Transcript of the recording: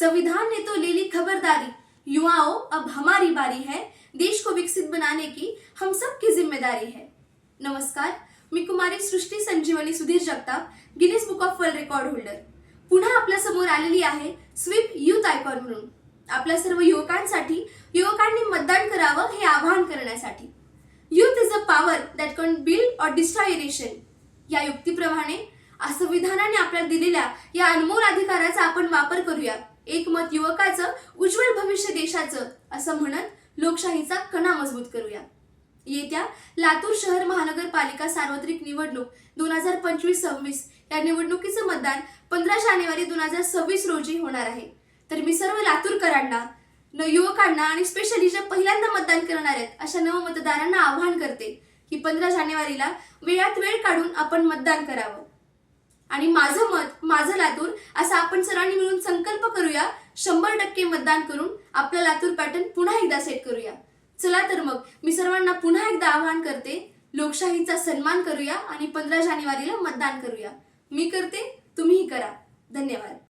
संविधान ने तो ले ली खबरदारी। युवाओं अब हमारी बारी है देश को विकसित बनाने की। हम सब की जिम्मेदारी है। नमस्कार मी Kumari Srushti Sanjivani Sudhir Jagtap Guinness book of world record holder पुन्हा आपल्यासमोर आलेली आहे स्वीप युथ आयकॉन म्हणून. आपल्या सर्व युवकांसाठी युवकांनी मतदान करावं हे आवाहन करण्यासाठी. Youth is a power that can build or destroy nation या युक्तीप्रमाणे संविधानाने आपल्याला दिलेल्या या अनमोल अधिकाराचा आपण वापर करूया एकमत युवकाचं उज्ज्वल भविष्य देशाचं असं म्हणत लोकशाहीचा कणा मजबूत करूया. येत्या लातूर शहर महानगरपालिका सार्वत्रिक निवडणूक दोन हजार पंचवीस सव्वीस या निवडणुकीचं मतदान पंधरा जानेवारी दोन हजार सव्वीस रोजी होणार आहे. तर मी सर्व लातूरकरांना न युवकांना आणि स्पेशली जे पहिल्यांदा मतदान करणार आहेत अशा नवमतदारांना आवाहन करते की पंधरा जानेवारीला वेळात वेळ काढून आपण मतदान करावं. आणि माझं मत माझं लातूर असा आपण सर्वांनी मिळून संकल्प करूया. शंभर टक्के मतदान करून आपलं लातूर पॅटर्न पुन्हा एकदा सेट करूया. चला तर मग मी सर्वांना पुन्हा एकदा आवाहन करते लोकशाहीचा सन्मान करूया आणि पंधरा जानेवारीला मतदान करूया. मी करते तुम्हीही करा. धन्यवाद.